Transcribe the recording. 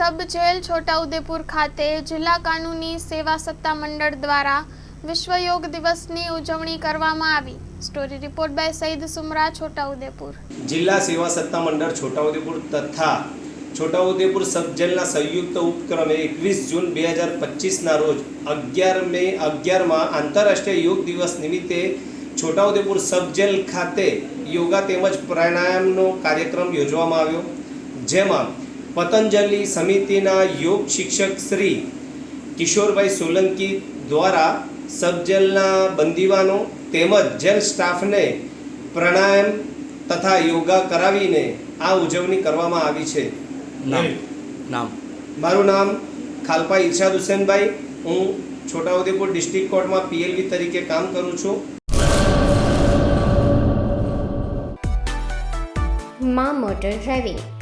સબ jail Chhota Udepur ખાતે જિલ્લા કાનૂની સેવા સત્તા મંડળ દ્વારા વિશ્વ યોગ દિવસની ઉજવણી કરવામાં આવી. Story report by Saeed Sumra, Chhotaudepur. જિલ્લા સેવા સત્તા મંડળ છોટાઉદેપુર તથા છોટાઉદેપુર સબજેલના સંયુક્ત ઉપક્રમે એકવીસ જૂન બે હજાર પચીસના રોજ અગિયાર મે અગિયારમાં આંતરરાષ્ટ્રીય યોગ દિવસ નિમિત્તે છોટાઉદેપુર સબજેલ ખાતે યોગા તેમજ પ્રાણાયામનો કાર્યક્રમ યોજવામાં આવ્યો. જેમાં પતંજલિ સમિતિના યોગ શિક્ષક શ્રી કિશોરભાઈ સોલંકી દ્વારા સબજેલના બંદીવાનો તેમજ જેલ સ્ટાફને પ્રાણાયામ તથા યોગા કરાવીને આ ઉજવણી કરવામાં આવી છે. નામ? નામ? મારું નામ ખાલપા ઇરશાદ હુસેનભાઈ. હું છોટાઉદેપુર ડિસ્ટ્રિક્ટ કોર્ટમાં પીએલવી તરીકે કામ કરું છું. મા motor driving.